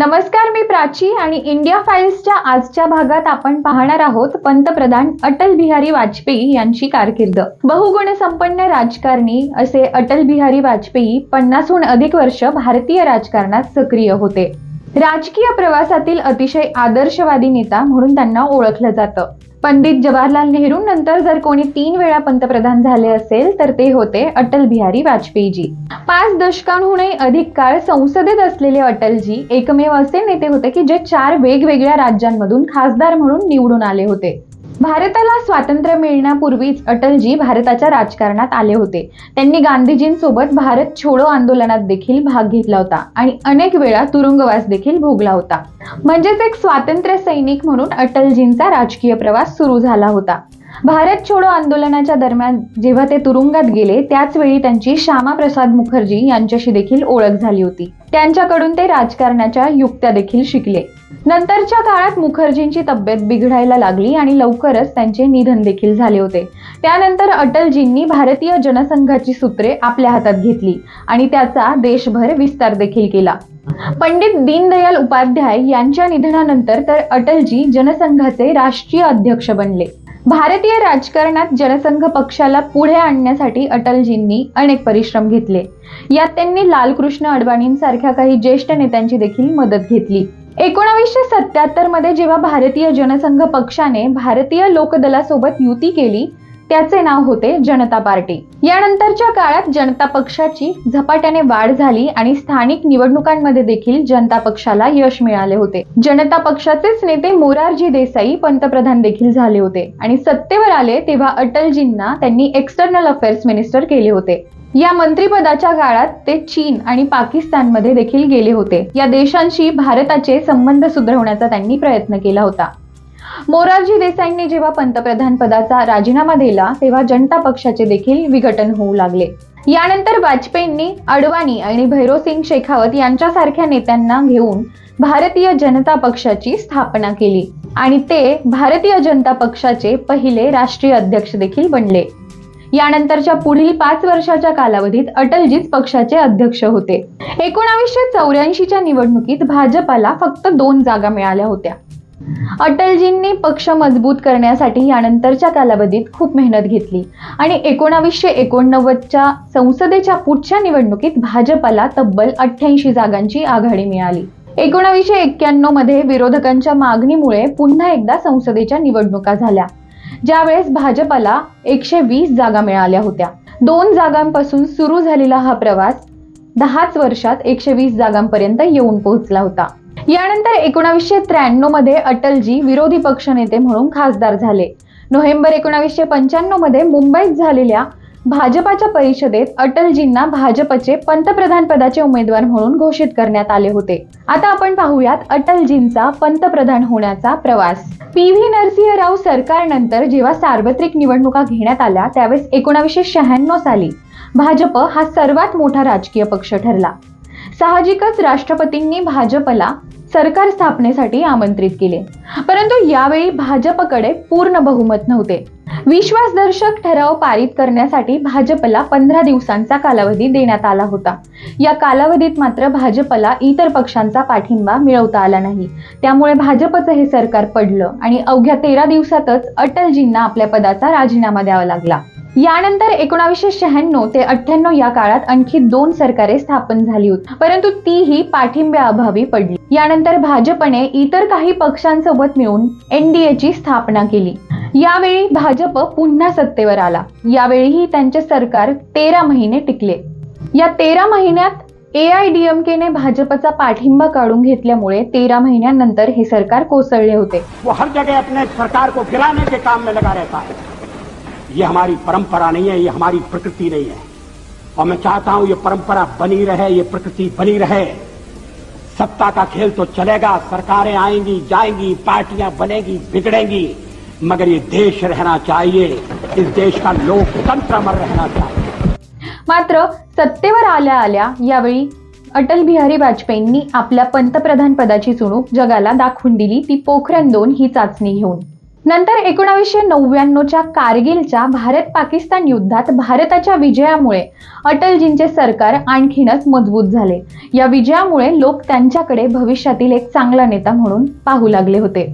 नमस्कार मी प्राची आणि इंडिया फाईल्सच्या आजच्या भागात आपण पाहणार आहोत पंतप्रधान अटल बिहारी वाजपेयी यांची कारकीर्द. बहुगुण संपन्न राजकारणी असे अटल बिहारी वाजपेयी पन्नासहून अधिक वर्ष भारतीय राजकारणात सक्रिय होते. राजकीय प्रवासातील अतिशय आदर्शवादी नेता म्हणून त्यांना ओळखलं जातं. पंडित जवाहरलाल नेहरू नंतर जर कोणी तीन वेळा पंतप्रधान झाले असेल तर ते होते अटल बिहारी वाजपेयीजी. पाच दशकांहूनही अधिक काळ संसदेत असलेले अटलजी एकमेव असे नेते होते की जे चार वेगवेगळ्या राज्यांमधून खासदार म्हणून निवडून आले होते. भारताला स्वातंत्र्य मिळण्यापूर्वीच अटलजी भारताच्या राजकारणात आले होते. त्यांनी गांधीजींसोबत भारत छोडो आंदोलनात देखील भाग घेतला होता आणि अनेक वेळा तुरुंगवास देखील भोगला होता. म्हणजेच एक स्वातंत्र्य सैनिक म्हणून अटलजींचा राजकीय प्रवास सुरू झाला होता. भारत छोडो आंदोलनाच्या दरम्यान जेव्हा ते तुरुंगात गेले त्याचवेळी त्यांची श्यामाप्रसाद मुखर्जी यांच्याशी देखील ओळख झाली होती. त्यांच्याकडून ते राजकारणाच्या युक्त्या देखील शिकले. नंतरच्या काळात मुखर्जींची तब्येत बिघडायला लागली आणि लवकरच त्यांचे निधन देखील झाले होते. त्यानंतर अटलजींनी भारतीय जनसंघाची सूत्रे आपल्या हातात घेतली आणि त्याचा देशभर विस्तार देखील केला. पंडित दीनदयाल उपाध्याय यांच्या निधनानंतर तर अटलजी जनसंघाचे राष्ट्रीय अध्यक्ष बनले. भारतीय राजकारणात जनसंघ पक्षाला पुढे आणण्यासाठी अटलजींनी अनेक परिश्रम घेतले. यात त्यांनी लालकृष्ण अडवाणींसारख्या काही ज्येष्ठ नेत्यांची देखील मदत घेतली. एकोणावीसशे सत्याहत्तरमध्ये जेव्हा भारतीय जनसंघ पक्षाने भारतीय लोकदलासोबत युती केली त्याचे नाव होते जनता पार्टी. यानंतरच्या काळात जनता पक्षाची झपाट्याने वाढ झाली आणि स्थानिक निवडणुकांमध्ये देखील जनता पक्षाला यश मिळाले होते. जनता पक्षाचेच नेते मोरारजी देसाई पंतप्रधान देखील झाले होते आणि सत्तेवर आले तेव्हा अटलजींना त्यांनी एक्सटर्नल अफेअर्स मिनिस्टर केले होते. या मंत्रिपदाच्या काळात ते चीन आणि पाकिस्तानमध्ये देखील गेले होते. या देशांशी भारताचे संबंध सुधारवण्याचा त्यांनी प्रयत्न केला होता. मोरारजी देसाईंनी जेव्हा पंतप्रधान पदाचा राजीनामा दिला तेव्हा जनता पक्षाचे देखील विघटन होऊ लागले. यानंतर वाजपेयींनी अडवाणी आणि भैरोसिंग शेखावत यांच्यासारख्या नेत्यांना घेऊन भारतीय जनता पक्षाची स्थापना केली. आणि ते भारतीय जनता पक्षाचे पहिले राष्ट्रीय अध्यक्ष देखील बनले. यानंतरच्या पुढील पाच वर्षाच्या कालावधीत अटलजीच पक्षाचे अध्यक्ष होते. एकोणावीसशे चौऱ्याऐंशीच्या निवडणुकीत भाजपाला फक्त दोन जागा मिळाल्या होत्या. अटलजींनी पक्ष मजबूत करण्यासाठी यानंतरच्या कालावधीत खूप मेहनत घेतली. आणि एकोणावीसशे एकोणनव्वदच्या संसदेच्या पुढच्या निवडणुकीत भाजपाला तब्बल अठ्ठ्याऐंशी जागांची आघाडी मिळाली. एकोणावीसशे एक्क्याण्णवमध्ये विरोधकांच्या मागणीमुळे पुन्हा एकदा संसदेच्या निवडणुका झाल्या. ज्यावेळेस भाजपाला एकशे वीस जागा मिळाल्या होत्या. दोन जागांपासून सुरू झालेला हा प्रवास दहाच वर्षात एकशे वीस जागांपर्यंत येऊन पोहोचला होता. यानंतर एकोणावीसशे त्र्याण्णवमध्ये अटलजी विरोधी पक्षनेते म्हणून खासदार झाले. नोव्हेंबर एकोणावीसशे पंच्याण्णवमध्ये मुंबईत झालेल्या भाजपाच्या परिषदेत अटलजींना भाजपचे पंतप्रधान पदाचे उमेदवार म्हणून घोषित करण्यात आले होते. आता आपण पाहूयात अटलजींचा पंतप्रधान होण्याचा प्रवास. पी व्ही नरसिंहराव सरकारनंतर जेव्हा सार्वत्रिक निवडणुका घेण्यात आल्या त्यावेळेस एकोणावीसशे शहाण्णव साली भाजप हा सर्वात मोठा राजकीय पक्ष ठरला. साहजिकच राष्ट्रपतींनी भाजपला सरकार स्थापनेसाठी आमंत्रित केले. परंतु यावेळी भाजपकडे पूर्ण बहुमत नव्हते. विश्वासदर्शक ठराव पारित करण्यासाठी भाजपला पंधरा दिवसांचा कालावधी देण्यात आला होता. या कालावधीत मात्र भाजपला इतर पक्षांचा पाठिंबा मिळवता आला नाही. त्यामुळे भाजपचं हे सरकार पडलं आणि अवघ्या तेरा दिवसातच अटलजींना आपल्या पदाचा राजीनामा द्यावा लागला. यानंतर एकोणावीसशे शहाण्णव ते अठ्ठ्याण्णव या काळात आणखी दोन सरकारे स्थापन झाली होती. परंतु तीही पाठिंब्याअभावी पडली. यानंतर भाजपने इतर काही पक्षांसोबत मिळून एनडीएची स्थापना केली. यावेळी भाजप पुन्हा सत्तेवर आला. यावेळीही त्यांचे सरकार तेरा महिने टिकले. या तेरा महिन्यात ए आय डी एम केने भाजपचा पाठिंबा काढून घेतल्यामुळे तेरा महिन्यानंतर हे सरकार कोसळले होते. वो हर जगह अपने सरकार को गिराने के काम में लगा रहता है। ये हमारी परंपरा नहीं है ये हमारी प्रकृति नहीं है। और मैं चाहता हूं ये परंपरा बनी रहे ये प्रकृति बनी रहे। सत्ता का खेल तो चलेगा सरकारें आएंगी जाएंगी पार्टियां बनेगी बिगड़ेंगी। मगर ये देश रहना चाहिए इस देश का लोकतंत्र अमर रहना चाहिए। मात्र सत्तेवर आल्या आल्या यावेळी अटल बिहारी वाजपेयींनी आपल्या पंतप्रधान पदाची चुणूक जगाला दाखवून दिली ती पोखरण दोन ही चाचणी घेऊन. नंतर एकोणावीसशे नव्याण्णवच्या कारगिलच्या भारत पाकिस्तान युद्धात भारताच्या विजयामुळे अटलजींचे सरकार आणखीनच मजबूत झाले. या विजयामुळे लोक त्यांच्याकडे भविष्यातील एक चांगला नेता म्हणून पाहू लागले होते.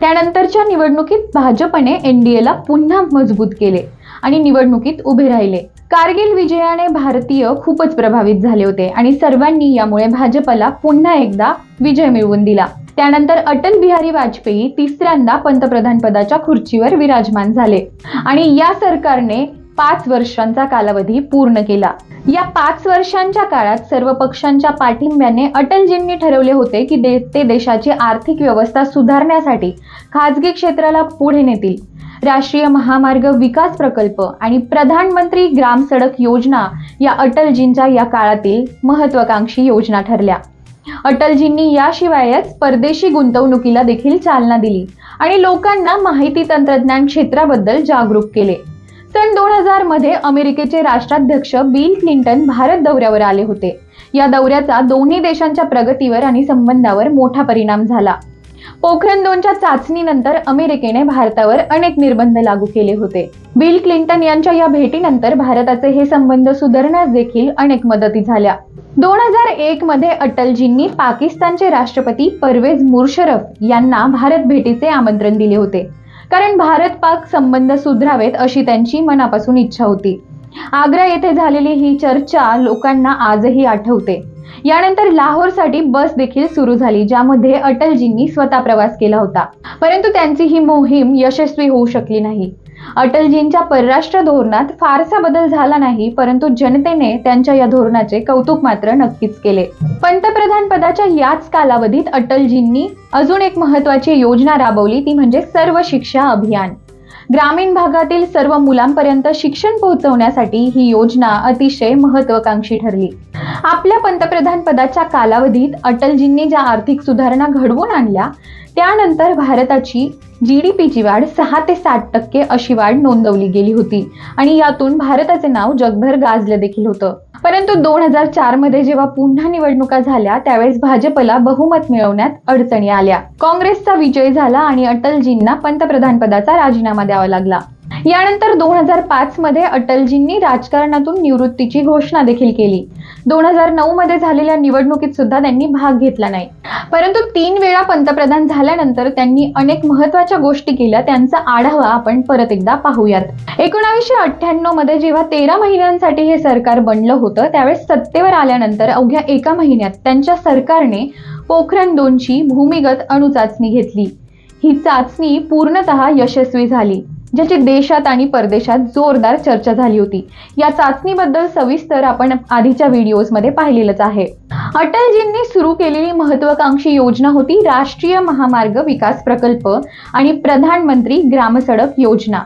त्यानंतरच्या निवडणुकीत भाजपने एनडीएला पुन्हा मजबूत केले आणि निवडणुकीत उभे राहिले. कारगिल विजयाने भारतीय खूपच प्रभावित झाले होते आणि सर्वांनी यामुळे भाजपला पुन्हा एकदा विजय मिळवून दिला. त्यानंतर अटल बिहारी वाजपेयी तिसऱ्यांदा पंतप्रधान पदाच्या खुर्चीवर विराजमान झाले. आणि या सरकारने पाच वर्षांचा कालावधी पूर्ण केला. या पाच वर्षांच्या काळात सर्व पक्षांच्या पाठिंब्याने अटलजींनी ठरवले होते की दे ते देशाची आर्थिक व्यवस्था सुधारण्यासाठी खाजगी क्षेत्राला पुढे नेतील. राष्ट्रीय महामार्ग विकास प्रकल्प आणि प्रधानमंत्री ग्राम सडक योजना या अटलजींच्या या काळातील महत्वाकांक्षी योजना ठरल्या. अटलजींनी याशिवायच परदेशी गुंतवणुकीला देखील चालना दिली आणि लोकांना माहिती तंत्रज्ञान क्षेत्राबद्दल जागरूक केले. सन दोन हजारमध्ये अमेरिकेचे राष्ट्राध्यक्ष बिल क्लिंटन भारत दौऱ्यावर आले होते. या दौऱ्याचा दोन्ही देशांच्या प्रगतीवर आणि संबंधावर मोठा परिणाम झाला. पोखरण दोनच्या चाचणीनंतर अमेरिकेने भारतावर अनेक निर्बंध लागू केले होते. बिल क्लिंटन यांच्या या भेटीनंतर भारताचे हे संबंध सुधारण्यास देखील अनेक मदती झाल्या. दोन हजार एक मध्ये अटलजींनी पाकिस्तानचे राष्ट्रपती परवेज मुर्शरफ यांना भारत भेटीचे आमंत्रण दिले होते. कारण भारत पाक संबंध सुधरावेत अशी त्यांची मनापासून इच्छा होती. आग्रा येथे झालेली ही चर्चा लोकांना आजही आठवते. यानंतर लाहोरसाठी बस देखील सुरू झाली ज्यामध्ये अटलजींनी स्वतः प्रवास केला होता. परंतु त्यांची ही मोहीम यशस्वी होऊ शकली नाही. अटलजींच्या परराष्ट्र धोरणात फारसा बदल झाला नाही परंतु जनतेने त्यांच्या या धोरणाचे कौतुक मात्र नक्कीच केले. पंतप्रधान पदाच्या याच कालावधीत अटलजींनी अजून एक महत्वाची योजना राबवली ती म्हणजे सर्व शिक्षा अभियान. ग्रामीण भागातील सर्व मुलांपर्यंत शिक्षण पोहोचवण्यासाठी ही योजना अतिशय महत्वाकांक्षी ठरली. आपल्या पंतप्रधान पदाच्या कालावधीत अटलजींनी ज्या आर्थिक सुधारणा घडवून आणल्या त्यानंतर भारताची जी डी पीची वाढ सहा ते सात टक्के अशी वाढ नोंदवली गेली होती आणि यातून भारताचे नाव जगभर गाजलं देखील होतं. परंतु दोन हजार चारमध्ये जेव्हा पुन्हा निवडणुका झाल्या त्यावेळेस भाजपला बहुमत मिळवण्यात अडचणी आल्या. काँग्रेसचा विजय झाला आणि अटलजींना पंतप्रधान पदाचा राजीनामा द्यावा लागला. यानंतर दोन हजार पाच मध्ये अटलजींनी राजकारणातून निवृत्तीची घोषणा देखील केली. दोन हजार नऊ मध्ये झालेल्या निवडणुकीत सुद्धा त्यांनी भाग घेतला नाही. परंतु तीन वेळा पंतप्रधान झाल्यानंतर त्यांनी अनेक महत्त्वाच्या गोष्टी केल्या त्यांचा आढावा आपण परत एकदा पाहूयात. एकोणावीसशे अठ्ठ्याण्णवमध्ये जेव्हा तेरा महिन्यांसाठी हे सरकार बनलं होतं त्यावेळेस सत्तेवर आल्यानंतर अवघ्या एका महिन्यात त्यांच्या सरकारने पोखरण दोनची भूमिगत अणुचाचणी घेतली. ही चाचणी पूर्णतः यशस्वी झाली. ज्याची देशात आणि परदेशात जोरदार चर्चा झाली होती. या चाचणीबद्दल सविस्तर आपण आधीच्या व्हिडिओजमध्ये पाहिलेलंच आहे. अटलजींनी सुरू केलेली महत्वाकांक्षी योजना होती राष्ट्रीय महामार्ग विकास प्रकल्प आणि प्रधानमंत्री ग्रामसडक योजना.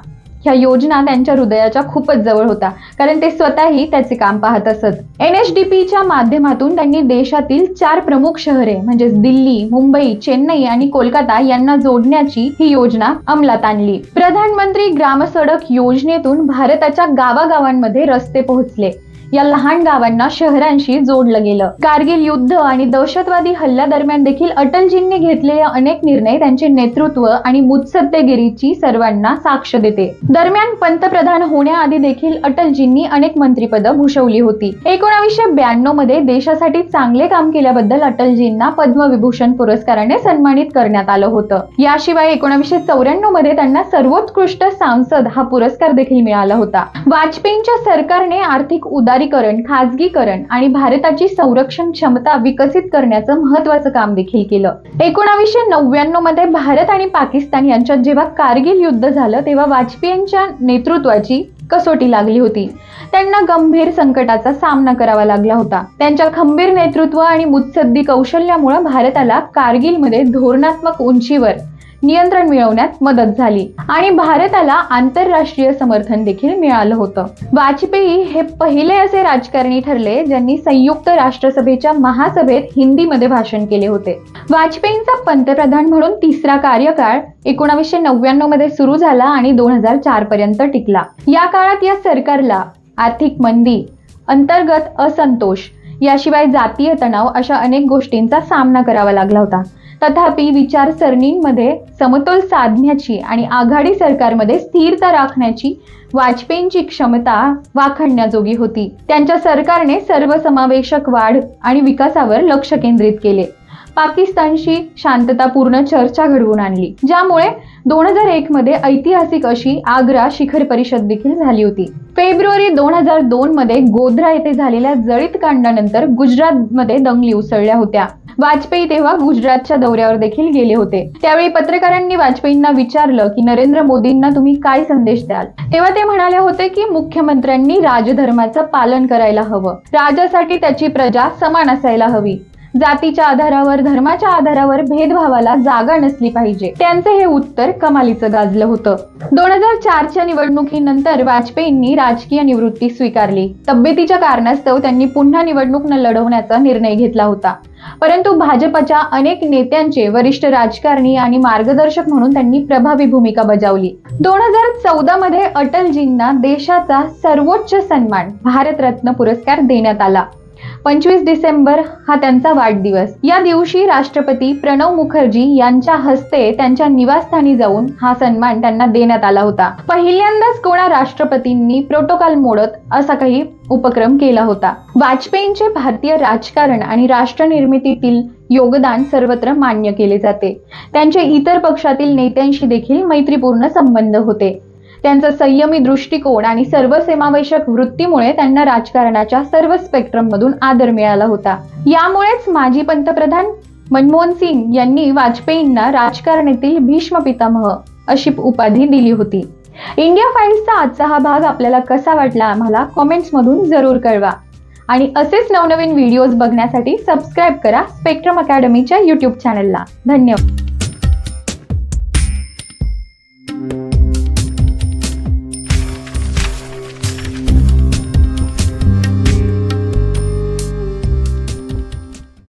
ह्या योजना त्यांच्या हृदयाच्या खूपच जवळ होता कारण ते स्वतःही त्याचे काम पाहत असत. एन एच डी पीच्या माध्यमातून त्यांनी देशातील चार प्रमुख शहरे म्हणजेच दिल्ली मुंबई चेन्नई आणि कोलकाता यांना जोडण्याची ही योजना अंमलात आणली. प्रधानमंत्री ग्रामसडक योजनेतून भारताच्या गावागावांमध्ये रस्ते पोहोचले. या लहान गावांना शहरांशी जोडलं गेलं. कारगिल युद्ध आणि दहशतवादी हल्ल्यादरम्यान देखील अटलजींनी घेतलेले अनेक निर्णय त्यांचे नेतृत्व आणि मुत्सद्देगिरीची सर्वांना साक्ष देते. दरम्यान पंतप्रधान होण्याआधी देखील अटलजींनी अनेक मंत्रिपदं भूषवली होती. एकोणावीसशे ब्याण्णवमध्ये देशासाठी चांगले काम केल्याबद्दल अटलजींना पद्मविभूषण पुरस्काराने सन्मानित करण्यात आलं होतं. याशिवाय एकोणावीसशे चौऱ्याण्णवमध्ये त्यांना सर्वोत्कृष्ट सांसद हा पुरस्कार देखील मिळाला होता. वाजपेयींच्या सरकारने आर्थिक उदार व्यापारीकरण खाजगीकरण आणि भारताची संरक्षण क्षमता विकसित करण्याचं महत्वाचं काम देखील केलं. एकोणावीसशे नव्याण्णवमध्ये भारत आणि पाकिस्तान यांच्यात जेव्हा कारगिल युद्ध झालं तेव्हा वाजपेयींच्या नेतृत्वाची कसोटी लागली होती. त्यांना गंभीर संकटाचा सामना करावा लागला होता. त्यांच्या खंबीर नेतृत्व आणि मुत्सद्दी कौशल्यामुळे भारताला कारगिलमध्ये धोरणात्मक उंचीवर नियंत्रण मिळवण्यात मदत झाली आणि भारताला आंतरराष्ट्रीय समर्थन देखील मिळालं होतं. वाजपेयी हे पहिले असे राजकारणी ठरले ज्यांनी संयुक्त राष्ट्रसभेच्या महासभेत हिंदीमध्ये भाषण केले होते. वाजपेयींचा पंतप्रधान म्हणून तिसरा कार्यकाळ एकोणावीसशे नव्याण्णवमध्ये सुरू झाला आणि दोन हजार चार पर्यंत टिकला. या काळात या सरकारला आर्थिक मंदी अंतर्गत असंतोष याशिवाय जातीय तणाव अशा अनेक गोष्टींचा सामना करावा लागला होता. तथापि विचारसरणींमध्ये समतोल साधण्याची आणि आघाडी सरकारमध्ये स्थिरता राखण्याची वाजपेयींची क्षमता वाखणण्याजोगी होती. त्यांच्या सरकारने सर्वसमावेशक वाढ आणि विकासावर लक्ष केंद्रित केले. पाकिस्तानशी शांततापूर्ण चर्चा घडवून आणली ज्यामुळे दोन हजार एक मध्ये ऐतिहासिक अशी आग्रा शिखर परिषद देखील झाली होती. फेब्रुवारी दोन हजार दोन मध्ये गोध्रा येथे झालेल्या जळीत कांडानंतर गुजरातमध्ये दंगली उसळल्या होत्या. वाजपेयी तेव्हा गुजरातच्या दौऱ्यावर देखील गेले होते. त्यावेळी पत्रकारांनी वाजपेयींना विचारलं की नरेंद्र मोदींना तुम्ही काय संदेश द्याल? तेव्हा ते म्हणाले होते की मुख्यमंत्र्यांनी राजधर्माचं पालन करायला हवं. राजासाठी त्याची प्रजा समान असायला हवी. जातीच्या आधारावर धर्माच्या आधारावर भेदभावाला जागा नसली पाहिजे. त्यांचे हे उत्तर कमालीचं गाजलं होतं. दोन हजार चारच्या निवडणुकीनंतर वाजपेयींनी राजकीय निवृत्ती स्वीकारली. तब्येतीच्या कारणास्तव त्यांनी पुन्हा निवडणूक न लढवण्याचा निर्णय घेतला होता. परंतु भाजपच्या अनेक नेत्यांचे वरिष्ठ राजकारणी आणि मार्गदर्शक म्हणून त्यांनी प्रभावी भूमिका बजावली. दोन हजार चौदा मध्ये अटलजींना देशाचा सर्वोच्च सन्मान भारतरत्न पुरस्कार देण्यात आला. पंचवीस डिसेंबर हा त्यांचा वाढदिवस. या दिवशी राष्ट्रपती प्रणव मुखर्जी यांच्या हस्ते त्यांच्या निवासस्थानी जाऊन हा सन्मान त्यांना देण्यात आला होता. पहिल्यांदाच कोणा राष्ट्रपतींनी प्रोटोकॉल मोडत असा काही उपक्रम केला होता. वाजपेयींचे भारतीय राजकारण आणि राष्ट्र निर्मितीतील योगदान सर्वत्र मान्य केले जाते. त्यांचे इतर पक्षातील नेत्यांशी देखील मैत्रीपूर्ण संबंध होते. त्यांचा संयमी दृष्टिकोन आणि सर्वसमावेशक वृत्तीमुळे त्यांना राजकारणाच्या सर्व स्पेक्ट्रम मधून आदर मिळाला होता. यामुळेच माजी पंतप्रधान मनमोहन सिंग यांनी वाजपेयींना राजकारणातील भीष्म पितामह अशी उपाधी दिली होती. इंडिया फाईल्सचा आजचा हा भाग आपल्याला कसा वाटला आम्हाला कॉमेंट्समधून जरूर कळवा. आणि असेच नवनवीन व्हिडिओज बघण्यासाठी सबस्क्राईब करा स्पेक्ट्रम अकॅडमीच्या यूट्यूब चॅनलला. धन्यवाद.